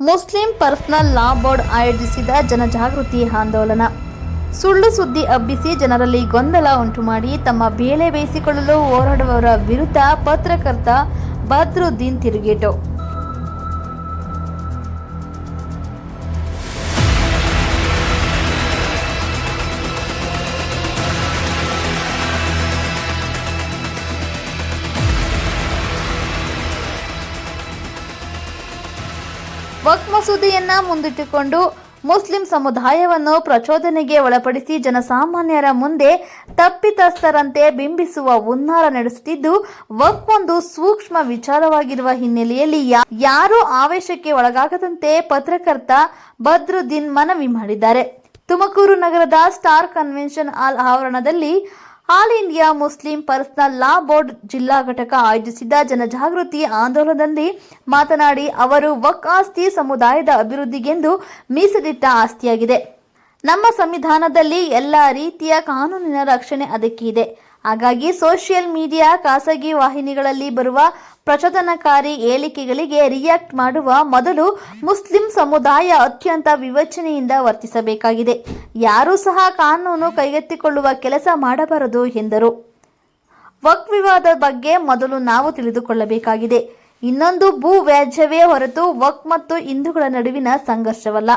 Muslim personal law board ಆಯೋಜಿಸಿದ ಜನಜಾಗೃತಿ ಆಂದೋಲನ. ಸುಳ್ಳು ಸುದ್ದಿ ಹಬ್ಬಿಸಿ ಜನರಲ್ಲಿ ಗೊಂದಲ ಉಂಟುಮಾಡಿ ತಮ್ಮ ಬೇಳೆ ಬೇಯಿಸಿಕೊಳ್ಳಲು ಹೋರಾಡುವವರ ವಿರುದ್ಧ ಪತ್ರಕರ್ತ ಬದ್ರುದ್ದೀನ್ ತಿರುಗೇಟು. ವಕ್ ಮಸೂದೆಯನ್ನ ಮುಂದಿಟ್ಟುಕೊಂಡು ಮುಸ್ಲಿಂ ಸಮುದಾಯವನ್ನು ಪ್ರಚೋದನೆಗೆ ಒಳಪಡಿಸಿ ಜನಸಾಮಾನ್ಯರ ಮುಂದೆ ತಪ್ಪಿತಸ್ಥರಂತೆ ಬಿಂಬಿಸುವ ಉನ್ನಾರ ನಡೆಸುತ್ತಿದ್ದು ವಕ್ ಒಂದು ಸೂಕ್ಷ್ಮ ವಿಚಾರವಾಗಿರುವ ಹಿನ್ನೆಲೆಯಲ್ಲಿ ಯಾರೂ ಆವೇಶಕ್ಕೆ ಒಳಗಾಗದಂತೆ ಪತ್ರಕರ್ತ ಬದ್ರುದ್ದೀನ್ ಮನವಿ ಮಾಡಿದ್ದಾರೆ. ತುಮಕೂರು ನಗರದ ಸ್ಟಾರ್ ಕನ್ವೆನ್ಷನ್ ಹಾಲ್ ಆವರಣದಲ್ಲಿ all India Muslim personal law board ಜಿಲ್ಲಾ ಘಟಕ ಆಯೋಜಿಸಿದ್ದ ಜನಜಾಗೃತಿ ಆಂದೋಲನದಲ್ಲಿ ಮಾತನಾಡಿ ಅವರು ವಕ್ ಆಸ್ತಿ ಸಮುದಾಯದ ಅಭಿವೃದ್ಧಿಗೆಂದು ಮೀಸಲಿಟ್ಟ ಆಸ್ತಿಯಾಗಿದೆ. ನಮ್ಮ ಸಂವಿಧಾನದಲ್ಲಿ ಎಲ್ಲ ರೀತಿಯ ಕಾನೂನಿನ ರಕ್ಷಣೆ ಅದಕ್ಕಿದೆ ಹಾಗಾಗಿ ಸೋಷಿಯಲ್ ಮೀಡಿಯಾ ಖಾಸಗಿ ವಾಹಿನಿಗಳಲ್ಲಿ ಬರುವ ಪ್ರಚೋದನಕಾರಿ ಹೇಳಿಕೆಗಳಿಗೆ ರಿಯಾಕ್ಟ್ ಮಾಡುವ ಮೊದಲು ಮುಸ್ಲಿಂ ಸಮುದಾಯ ಅತ್ಯಂತ ವಿವೇಚನೆಯಿಂದ ವರ್ತಿಸಬೇಕಾಗಿದೆ. ಯಾರೂ ಸಹ ಕಾನೂನು ಕೈಗೆತ್ತಿಕೊಳ್ಳುವ ಕೆಲಸ ಮಾಡಬಾರದು ಎಂದರು. ವಕ್ ವಿವಾದ ಬಗ್ಗೆ ಮೊದಲು ನಾವು ತಿಳಿದುಕೊಳ್ಳಬೇಕಾಗಿದೆ. ಇನ್ನೊಂದು ಭೂ ವ್ಯಾಜ್ಯವೇ ಹೊರತು ವಕ್ ಮತ್ತು ಹಿಂದೂಗಳ ನಡುವಿನ ಸಂಘರ್ಷವಲ್ಲ.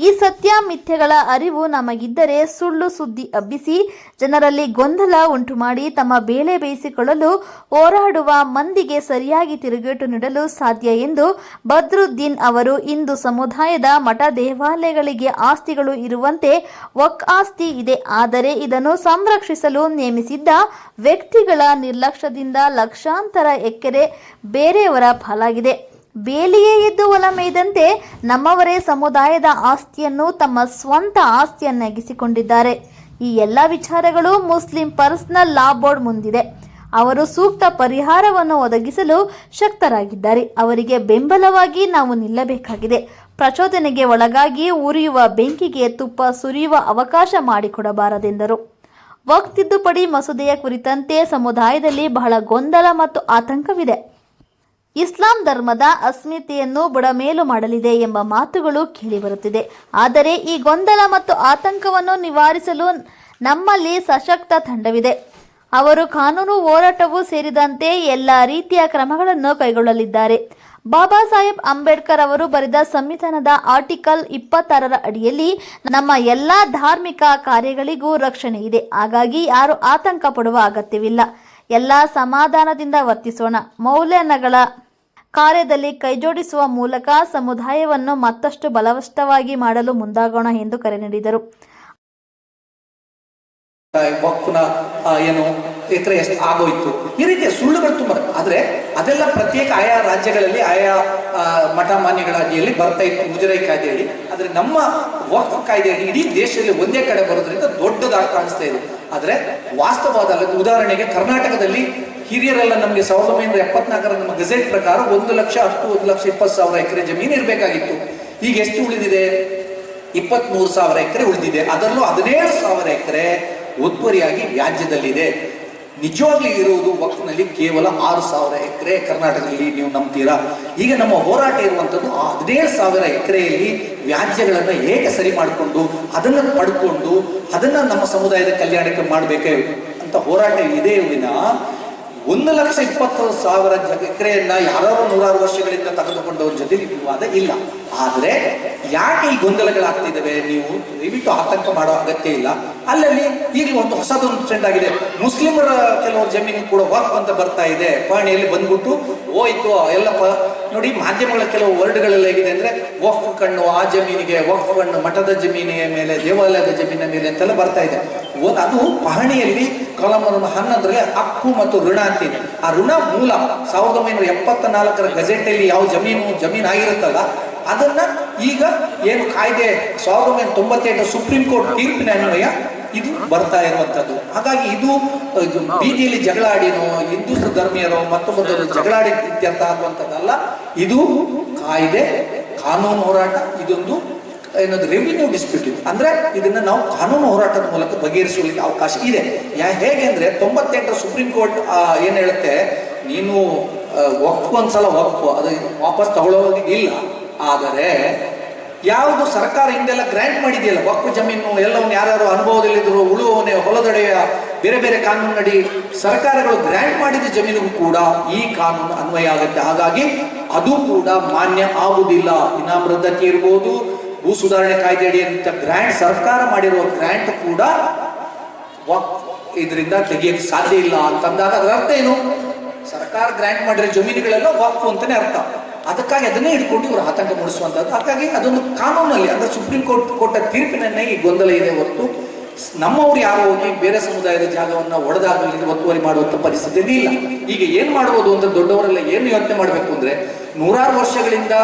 ಈ ಸತ್ಯ ಮಿಥ್ಯಗಳ ಅರಿವು ನಮಗಿದ್ದರೆ ಸುಳ್ಳು ಸುದ್ದಿ ಹಬ್ಬಿಸಿ ಜನರಲ್ಲಿ ಗೊಂದಲ ಉಂಟುಮಾಡಿ ತಮ್ಮ ಬೇಳೆ ಬೇಯಿಸಿಕೊಳ್ಳಲು ಹೋರಾಡುವ ಮಂದಿಗೆ ಸರಿಯಾಗಿ ತಿರುಗೇಟು ನೀಡಲು ಸಾಧ್ಯ ಎಂದು ಬದ್ರುದ್ದೀನ್ ಅವರು ಇಂದು ಸಮುದಾಯದ ಮಠ ದೇವಾಲಯಗಳಿಗೆ ಆಸ್ತಿಗಳು ಇರುವಂತೆ ವಕ್ ಆಸ್ತಿ ಇದೆ. ಆದರೆ ಇದನ್ನು ಸಂರಕ್ಷಿಸಲು ನೇಮಿಸಿದ್ದ ವ್ಯಕ್ತಿಗಳ ನಿರ್ಲಕ್ಷ್ಯದಿಂದ ಲಕ್ಷಾಂತರ ಎಕರೆ ಬೇರೆಯವರ ಪಾಲಾಗಿದೆ. ಬೇಲಿಯೇ ಎದ್ದು ಒಲ ಮೇಯ್ದಂತೆ ನಮ್ಮವರೇ ಸಮುದಾಯದ ಆಸ್ತಿಯನ್ನು ತಮ್ಮ ಸ್ವಂತ ಆಸ್ತಿಯನ್ನಾಗಿಸಿಕೊಂಡಿದ್ದಾರೆ. ಈ ಎಲ್ಲ ವಿಚಾರಗಳು ಮುಸ್ಲಿಂ ಪರ್ಸನಲ್ ಲಾ ಬೋರ್ಡ್ ಮುಂದಿದೆ. ಅವರು ಸೂಕ್ತ ಪರಿಹಾರವನ್ನು ಒದಗಿಸಲು ಶಕ್ತರಾಗಿದ್ದಾರೆ. ಅವರಿಗೆ ಬೆಂಬಲವಾಗಿ ನಾವು ನಿಲ್ಲಬೇಕಾಗಿದೆ. ಪ್ರಚೋದನೆಗೆ ಒಳಗಾಗಿ ಉರಿಯುವ ಬೆಂಕಿಗೆ ತುಪ್ಪ ಸುರಿಯುವ ಅವಕಾಶ ಮಾಡಿಕೊಡಬಾರದೆಂದರು. ವಕ್ ತಿದ್ದುಪಡಿ ಮಸೂದೆಯ ಕುರಿತಂತೆ ಸಮುದಾಯದಲ್ಲಿ ಬಹಳ ಗೊಂದಲ ಮತ್ತು ಆತಂಕವಿದೆ. ಇಸ್ಲಾಂ ಧರ್ಮದ ಅಸ್ಮಿತೆಯನ್ನು ಬುಡಮೇಲು ಮಾಡಲಿದೆ ಎಂಬ ಮಾತುಗಳು ಕೇಳಿಬರುತ್ತಿದೆ. ಆದರೆ ಈ ಗೊಂದಲ ಮತ್ತು ಆತಂಕವನ್ನು ನಿವಾರಿಸಲು ನಮ್ಮಲ್ಲಿ ಸಶಕ್ತ ತಂಡವಿದೆ. ಅವರು ಕಾನೂನು ಹೋರಾಟವೂ ಸೇರಿದಂತೆ ಎಲ್ಲ ರೀತಿಯ ಕ್ರಮಗಳನ್ನು ಕೈಗೊಳ್ಳಲಿದ್ದಾರೆ. ಬಾಬಾ ಸಾಹೇಬ್ ಅಂಬೇಡ್ಕರ್ ಅವರು ಬರೆದ ಸಂವಿಧಾನದ ಆರ್ಟಿಕಲ್ ಇಪ್ಪತ್ತಾರರ ಅಡಿಯಲ್ಲಿ, ನಮ್ಮ ಎಲ್ಲ ಧಾರ್ಮಿಕ ಕಾರ್ಯಗಳಿಗೂ ರಕ್ಷಣೆ ಇದೆ. ಹಾಗಾಗಿ ಯಾರು ಆತಂಕ ಪಡುವ ಅಗತ್ಯವಿಲ್ಲ. ಎಲ್ಲ ಸಮಾಧಾನದಿಂದ ವರ್ತಿಸೋಣ. ಮೌಲ್ಯನಗಳ ಕಾರ್ಯದಲ್ಲಿ ಕೈಜೋಡಿಸುವ ಮೂಲಕ ಸಮುದಾಯವನ್ನು ಮತ್ತಷ್ಟು ಬಲವಷ್ಟವಾಗಿ ಮಾಡಲು ಮುಂದಾಗೋಣ ಎಂದು ಕರೆ ನೀಡಿದರು. ಏನು ಎಷ್ಟು ಆಗೋಯ್ತು. ಈ ರೀತಿಯ ಸುಳ್ಳುಗಳು ತುಂಬ ಆದ್ರೆ ಅದೆಲ್ಲ ಪ್ರತ್ಯೇಕ ಆಯಾ ರಾಜ್ಯಗಳಲ್ಲಿ, ಆಯಾ ಮಠ ಮಾನ್ಯಗಳ ಅಡಿಯಲ್ಲಿ ಬರ್ತಾ ಇತ್ತು. ಮುಜರಾಯಿ ಕಾಯ್ದೆಯಡಿ. ಆದ್ರೆ ನಮ್ಮ ವಕ್ಫ್ ಕಾಯ್ದೆಯಲ್ಲಿ ಇಡೀ ದೇಶದಲ್ಲಿ ಒಂದೇ ಕಡೆ ಬರೋದ್ರಿಂದ ದೊಡ್ಡದಾಗಿ ಕಾಣಿಸ್ತಾ ಇದೆ. ಆದ್ರೆ ವಾಸ್ತವವಾದ ಉದಾಹರಣೆಗೆ ಕರ್ನಾಟಕದಲ್ಲಿ ಹಿರಿಯರೆಲ್ಲ ನಮಗೆ ಸಾವಿರದ ಒಂಬೈನೂರ ಎಪ್ಪತ್ನಾಲ್ಕರ ನಮ್ಮ ಗಜೆಟ್ ಪ್ರಕಾರ ಒಂದು ಲಕ್ಷ ಹತ್ತು ಒಂದು ಲಕ್ಷ ಇಪ್ಪತ್ತು ಸಾವಿರ ಎಕರೆ ಜಮೀನು ಇರಬೇಕಾಗಿತ್ತು. ಈಗ ಎಷ್ಟು ಉಳಿದಿದೆ? ಇಪ್ಪತ್ಮೂರು ಸಾವಿರ ಎಕರೆ ಉಳಿದಿದೆ. ಅದರಲ್ಲೂ ಹದಿನೇಳು ಸಾವಿರ ಎಕರೆ ಒತ್ತುವರಿಯಾಗಿ ವ್ಯಾಜ್ಯದಲ್ಲಿದೆ. ನಿಜವಾಗ್ಲಿ ಇರುವುದು ವಕ್ನಲ್ಲಿ ಕೇವಲ ಆರು ಸಾವಿರ ಎಕರೆ ಕರ್ನಾಟಕದಲ್ಲಿ ನೀವು ನಂಬ್ತೀರಾ? ಈಗ ನಮ್ಮ ಹೋರಾಟ ಇರುವಂಥದ್ದು ಆ ಹದಿನೇಳು ಸಾವಿರ ಎಕರೆಯಲ್ಲಿ ವ್ಯಾಜ್ಯಗಳನ್ನು ಹೇಗೆ ಸರಿ ಮಾಡಿಕೊಂಡು, ಅದನ್ನು ಪಡ್ಕೊಂಡು, ಅದನ್ನು ನಮ್ಮ ಸಮುದಾಯದ ಕಲ್ಯಾಣಕ್ಕೆ ಮಾಡಬೇಕೇ ಅಂತ ಹೋರಾಟ ಇದೆ ವಿನ? ಒಂದು ಲಕ್ಷ ಇಪ್ಪತ್ತು ಸಾವಿರ ಎಕರೆಯನ್ನ ಯಾರೋ ನೂರಾರು ವರ್ಷಗಳಿಂದ ತೆಗೆದುಕೊಂಡವ್ರ ಜೊತೆ ವಿವಾದ ಇಲ್ಲ. ಆದ್ರೆ ಯಾಕೆ ಈ ಗೊಂದಲಗಳಾಗ್ತಿದ್ದಾವೆ? ನೀವು ದಯವಿಟ್ಟು ಆತಂಕ ಮಾಡೋ ಅಗತ್ಯ ಇಲ್ಲ. ಅಲ್ಲಲ್ಲಿ ಈಗ ಒಂದು ಹೊಸದೊಂದು ಟ್ರೆಂಡ್ ಆಗಿದೆ. ಮುಸ್ಲಿಮರ ಕೆಲವರು ಜಮೀನು ಕೂಡ ವರ್ಕ್ ಅಂತ ಬರ್ತಾ ಇದೆ. ಪಾಣಿಯಲ್ಲಿ ಬಂದ್ಬಿಟ್ಟು, ಹೋಯ್ತು, ಎಲ್ಲಪ್ಪ. ನೋಡಿ, ಮಾಧ್ಯಮಗಳ ಕೆಲವು ವರ್ಡ್ಗಳೆಲ್ಲ ಹೇಗಿದೆ ಅಂದ್ರೆ ವಫ್ ಕಣ್ಣು, ಆ ಜಮೀನಿಗೆ ವಫ್ ಕಣ್ಣು, ಮಠದ ಜಮೀನಿನ ಮೇಲೆ, ದೇವಾಲಯದ ಜಮೀನಿನ ಮೇಲೆ ಅಂತೆಲ್ಲ ಬರ್ತಾ ಇದೆ. ಒಂದು ಅದು ಪಹಣಿಯಲ್ಲಿ ಕಾಲಂ ಹನ್ನೊಂದರಲ್ಲಿ ಹಕ್ಕು ಮತ್ತು ಋಣ ಅಂತಿದೆ. ಆ ಋಣ ಮೂಲ ಸಾವಿರದ ಒಂಬೈನೂರ ಎಪ್ಪತ್ತ ನಾಲ್ಕರ ಗಜೆಟಲ್ಲಿ ಯಾವ ಜಮೀನು ಜಮೀನು ಆಗಿರುತ್ತಲ್ಲ ಅದನ್ನ ಈಗ ಏನು ಕಾಯ್ದೆ ಸಾವಿರದ ಒಂಬೈನೂರ ತೊಂಬತ್ತೆಂಟು ಸುಪ್ರೀಂ ಕೋರ್ಟ್ ತೀರ್ಪಿನ ಅನ್ವಯ ಇದು ಬರ್ತಾ ಇರುವಂಥದ್ದು ಹಾಗಾಗಿ ಇದು ಬೀದಿಯಲ್ಲಿ ಜಗಳಾಡಿನೋ ಹಿಂದೂ ಧರ್ಮೀಯರೋ, ಮತ್ತೊಬ್ಬರು ಜಗಳಾಡಿ ಇತ್ಯರ್ಥ ಆಗುವಂಥದ್ದಲ್ಲ ಇದು ಕಾಯ್ದೆ, ಕಾನೂನು ಹೋರಾಟ, ಇದೊಂದು ಏನದು ರೆವಿನ್ಯೂ ಡಿಸ್ಪ್ಯೂಟ್ ಇದೆ. ಅಂದ್ರೆ ಇದನ್ನ ನಾವು ಕಾನೂನು ಹೋರಾಟದ ಮೂಲಕ ಬಗೆಹರಿಸಲಿಕ್ಕೆ ಅವಕಾಶ ಇದೆ. ಯಾ ಹೇಗೆ ಅಂದ್ರೆ ತೊಂಬತ್ತೆಂಟರ ಸುಪ್ರೀಂ ಕೋರ್ಟ್ ಏನು ಹೇಳುತ್ತೆ? ನೀನು ಒಕ್ಕು ಒಂದ್ಸಲ ಒಕ್ಕು ಅದು ವಾಪಸ್ ತಗೊಳ್ಳೋದು ಇಲ್ಲ. ಆದರೆ ಯಾವುದು ಸರ್ಕಾರ ಹಿಂದೆಲ್ಲ ಗ್ರ್ಯಾಂಟ್ ಮಾಡಿದೆಯಲ್ಲ? ವಕ್ಫ್ ಜಮೀನು ಎಲ್ಲವನ್ನು ಯಾರ್ಯಾರು ಅನುಭವದಲ್ಲಿದ್ದರು, ಉಳುವವನೇ, ಹೊಲದಡೆಯ, ಬೇರೆ ಬೇರೆ ಕಾನೂನಡಿ ಸರ್ಕಾರಗಳು ಗ್ರ್ಯಾಂಟ್ ಮಾಡಿದ ಜಮೀನಿಗೂ ಕೂಡ ಈ ಕಾನೂನು ಅನ್ವಯ ಆಗುತ್ತೆ. ಹಾಗಾಗಿ ಅದು ಕೂಡ ಮಾನ್ಯ ಆಗುವುದಿಲ್ಲ. ಇನಾಮೃದ್ಧತೆ ಇರ್ಬೋದು. ಭೂ ಸುಧಾರಣೆ ಕಾಯ್ದೆ ಅಂತ ಗ್ರ್ಯಾಂಟ್ ಸರ್ಕಾರ ಮಾಡಿರುವ ಗ್ರ್ಯಾಂಟ್ ಕೂಡ ಇದರಿಂದ ತೆಗಿಯಕ್ಕೆ ಸಾಧ್ಯ ಇಲ್ಲ ಅಂತಂದಾಗ ಅದರ ಅರ್ಥ ಏನು? ಸರ್ಕಾರ ಗ್ರ್ಯಾಂಟ್ ಮಾಡಿರೋ ಜಮೀನುಗಳೆಲ್ಲ ವಾಕ್ ಅಂತಾನೆ ಅರ್ಥ. ಅದಕ್ಕಾಗಿ ಅದನ್ನೇ ಇಟ್ಕೊಂಡು ಇವರು ಆತಂಕ ಮೂಡಿಸುವಂಥದ್ದು. ಹಾಗಾಗಿ ಅದೊಂದು ಕಾನೂನಲ್ಲಿ ಅಂದ್ರೆ ಸುಪ್ರೀಂ ಕೋರ್ಟ್ ಕೊಟ್ಟ ತೀರ್ಪಿನನ್ನೇ ಈ ಗೊಂದಲ ಇದೆ ಹೊರತು ನಮ್ಮವ್ರು ಯಾರು ಹೋಗಿ ಬೇರೆ ಸಮುದಾಯದ ಜಾಗವನ್ನ ಒಡೆದಾಗಲಿ ಒತ್ತುವರಿ ಮಾಡುವಂತ ಪರಿಸ್ಥಿತಿ ಇಲ್ಲ. ಈಗ ಏನ್ ಮಾಡ್ಬೋದು ಅಂತ ದೊಡ್ಡವರೆಲ್ಲ ಏನು ಯೋಚನೆ ಮಾಡಬೇಕು ಅಂದ್ರೆ ನೂರಾರು ವರ್ಷಗಳಿಂದ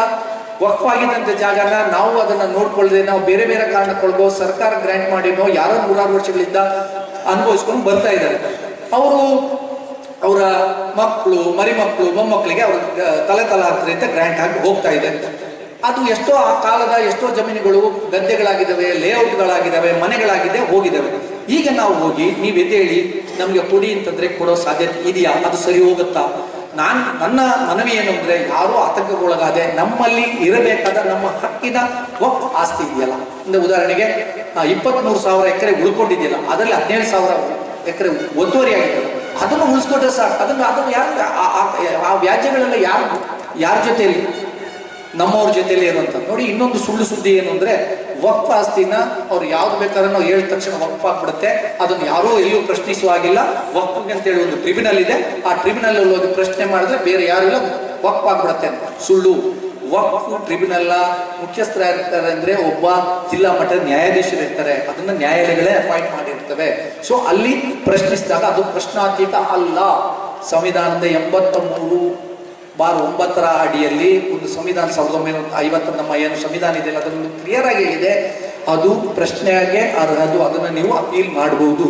ವಕ್ಫ್ ಜಾಗನ ನಾವು ಅದನ್ನ ನೋಡ್ಕೊಳ್ಳದೆ, ನಾವು ಬೇರೆ ಬೇರೆ ಕಾರಣಕ್ಕೊಳ್ಗೋ, ಸರ್ಕಾರ ಗ್ರ್ಯಾಂಟ್ ಮಾಡಿನೋ, ಯಾರೋ ನೂರಾರು ವರ್ಷಗಳಿಂದ ಅನುಭವಿಸ್ಕೊಂಡು ಬರ್ತಾ ಇದ್ದಾರೆ. ಅವರು ಅವರ ಮಕ್ಕಳು ಮರಿಮಕ್ಕಳು ಮೊಮ್ಮಕ್ಕಳಿಗೆ ಅವ್ರ ತಲೆ ತಲಾಂತರಿಂದ ಗ್ರ್ಯಾಂಟ್ ಆಗಿ ಹೋಗ್ತಾ ಇದೆ. ಅದು ಎಷ್ಟೋ ಆ ಕಾಲದ ಎಷ್ಟೋ ಜಮೀನುಗಳು ಗದ್ದೆಗಳಾಗಿದ್ದಾವೆ, ಲೇಔಟ್ಗಳಾಗಿದ್ದಾವೆ ಮನೆಗಳಾಗಿದೆ ಹೋಗಿದ್ದಾವೆ. ಈಗ ನಾವು ಹೋಗಿ, ನೀವು ಎದ್ದೇಳಿ, ನಮಗೆ ಕೊಡಿ ಅಂತಂದ್ರೆ ಕೊಡೋ ಸಾಧ್ಯತೆ ಇದೆಯಾ? ಅದು ಸರಿ ಹೋಗುತ್ತಾ? ನಾನು ನನ್ನ ಮನವಿ ಏನು ಅಂದ್ರೆ ಯಾರೂ ಆತಂಕಕ್ಕೊಳಗಾದೆ. ನಮ್ಮಲ್ಲಿ ಇರಬೇಕಾದ ನಮ್ಮ ಹಕ್ಕಿನ ಒಪ್ಪ ಆಸ್ತಿ ಇದೆಯಲ್ಲ. ಅಂದ್ರೆ ಉದಾಹರಣೆಗೆ ಇಪ್ಪತ್ಮೂರು ಸಾವಿರ ಎಕರೆ ಉಳ್ಕೊಂಡಿದೆಯಲ್ಲ, ಅದರಲ್ಲಿ ಹದಿನೇಳು ಸಾವಿರ ಎಕರೆ ಒತ್ತುವರಿ ಆಗಿದೆ. ಅದನ್ನು ಉಳಿಸ್ಕೊಟ್ರೆ ಸಾಕು. ಅದನ್ನು ಅದನ್ನು ಯಾರು, ಆ- ವ್ಯಾಜ್ಯಗಳೆಲ್ಲ ಯಾರು, ಯಾರ ಜೊತೆಯಲ್ಲಿ, ನಮ್ಮವ್ರ ಜೊತೆಯಲ್ಲಿ ಅಂತ. ನೋಡಿ, ಇನ್ನೊಂದು ಸುಳ್ಳು ಸುದ್ದಿ ಏನು ಅಂದ್ರೆ ವಕ್ಫ್ ಆಸ್ತಿನ ಅವ್ರು ಯಾವ್ದು ಬೇಕಾದ್ರೆ ನಾವು ಹೇಳಿದ ತಕ್ಷಣ ವಕ್ಫ್ ಆಗ್ಬಿಡುತ್ತೆ. ಅದನ್ನು ಯಾರೂ ಎಲ್ಲಿಯೂ ಪ್ರಶ್ನಿಸುವ ಹಾಗಿಲ್ಲ ವಕ್ಫ್ ಅಂತೇಳಿ ಒಂದು ಟ್ರಿಬ್ಯುನಲ್ ಇದೆ. ಆ ಟ್ರಿಬ್ಯುನಲ್ ಹೋಗಿ ಪ್ರಶ್ನೆ ಮಾಡಿದ್ರೆ ಬೇರೆ ಯಾರು ಇಲ್ಲ. ವಕ್ಫ್ ಆಗ್ಬಿಡುತ್ತೆ ಅಂತ. ಸುಳ್ಳು. ವಕ್ಫ್ ಟ್ರಿಬ್ಯುನಲ್ ಮುಖ್ಯಸ್ಥರಾಗಿರ್ತಾರೆ ಅಂದ್ರೆ ಒಬ್ಬ ಜಿಲ್ಲಾ ಮಟ್ಟದ ನ್ಯಾಯಾಧೀಶರು ಇರ್ತಾರೆ. ಅದನ್ನ ನ್ಯಾಯಾಲಯಗಳೇ ಅಪಾಯಿಂಟ್ ಮಾಡಿರ್ತವೆ. ಸೊ ಅಲ್ಲಿ ಪ್ರಶ್ನಿಸಿದಾಗ ಅದು ಪ್ರಶ್ನಾತೀತ ಅಲ್ಲ. ಸಂವಿಧಾನದ ಎಂಬತ್ತ ಮೂರು ಬಾರ್ ಒಂಬತ್ತರ ಅಡಿಯಲ್ಲಿ ಒಂದು ಸಂವಿಧಾನ ಸಾವಿರದ ಒಂಬೈನೂರ ಐವತ್ತ ನಮ್ಮ ಏನು ಸಂವಿಧಾನ ಇದೆಯಲ್ಲ ಅದನ್ನು ಕ್ಲಿಯರ್ ಆಗಿ ಹೇಳಿದೆ. ಅದು ಪ್ರಶ್ನೆಗೆ ಅರ್ಹದು ಅದನ್ನು ನೀವು ಅಪೀಲ್ ಮಾಡಬಹುದು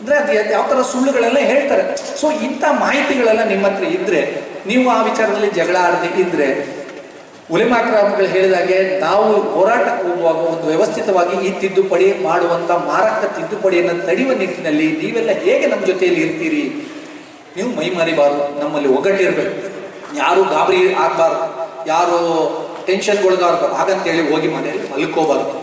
ಅಂದ್ರೆ ಅದು ಯಾವ ಥರ ಸುಳ್ಳುಗಳೆಲ್ಲ ಹೇಳ್ತಾರೆ. ಸೊ ಇಂಥ ಮಾಹಿತಿಗಳೆಲ್ಲ ನಿಮ್ಮ ಹತ್ರ ಇದ್ರೆ, ನೀವು ಆ ವಿಚಾರದಲ್ಲಿ ಜಗಳ ಆಡದೆ ಇದ್ರೆ ಉಲಿಮಾಕ್ರಾಮಗಳು ಹೇಳಿದಾಗೆ ನಾವು ಹೋರಾಟಕ್ಕೆ ಹೋಗುವಾಗ ಒಂದು ವ್ಯವಸ್ಥಿತವಾಗಿ ಈ ತಿದ್ದುಪಡಿ ಮಾಡುವಂತ ಮಾರಕ ತಿದ್ದುಪಡಿಯನ್ನು ತಡೆಯುವ ನಿಟ್ಟಿನಲ್ಲಿ ನೀವೆಲ್ಲ ಹೇಗೆ ನಮ್ಮ ಜೊತೆಯಲ್ಲಿ ಇರ್ತೀರಿ? ನೀವು ಮೈ ಮರಿಬಾರ್ದು ನಮ್ಮಲ್ಲಿ ಒಗ್ಗಟ್ಟಿರ್ಬೇಕು. ಯಾರು ಗಾಬರಿ ಆಗಬಾರ್ದು. ಯಾರು ಟೆನ್ಷನ್ಗೊಳಗಾರ್ಬಾರ್ದು ಹಾಗಂತೇಳಿ ಹೋಗಿ ಮನೆಯಲ್ಲಿ ಮಲ್ಕೋಬಾರ್ದು.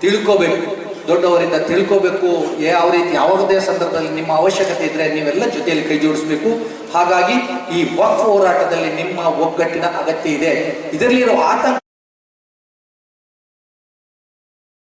ತಿಳ್ಕೋಬೇಕು. ದೊಡ್ಡವರಿಂದ ತಿಳ್ಕೋಬೇಕು. ಯಾವ ರೀತಿ ಯಾವುದೇ ಸಂದರ್ಭದಲ್ಲಿ ನಿಮ್ಮ ಅವಶ್ಯಕತೆ ಇದ್ರೆ ನೀವೆಲ್ಲ ಜೊತೆಯಲ್ಲಿ ಕೈ ಜೋಡಿಸ್ಬೇಕು. ಹಾಗಾಗಿ ಈ ವಕ್ ಹೋರಾಟದಲ್ಲಿ ನಿಮ್ಮ ಒಗ್ಗಟ್ಟಿನ ಅಗತ್ಯ ಇದೆ. ಇದರಲ್ಲಿರೋ ಆತಂಕ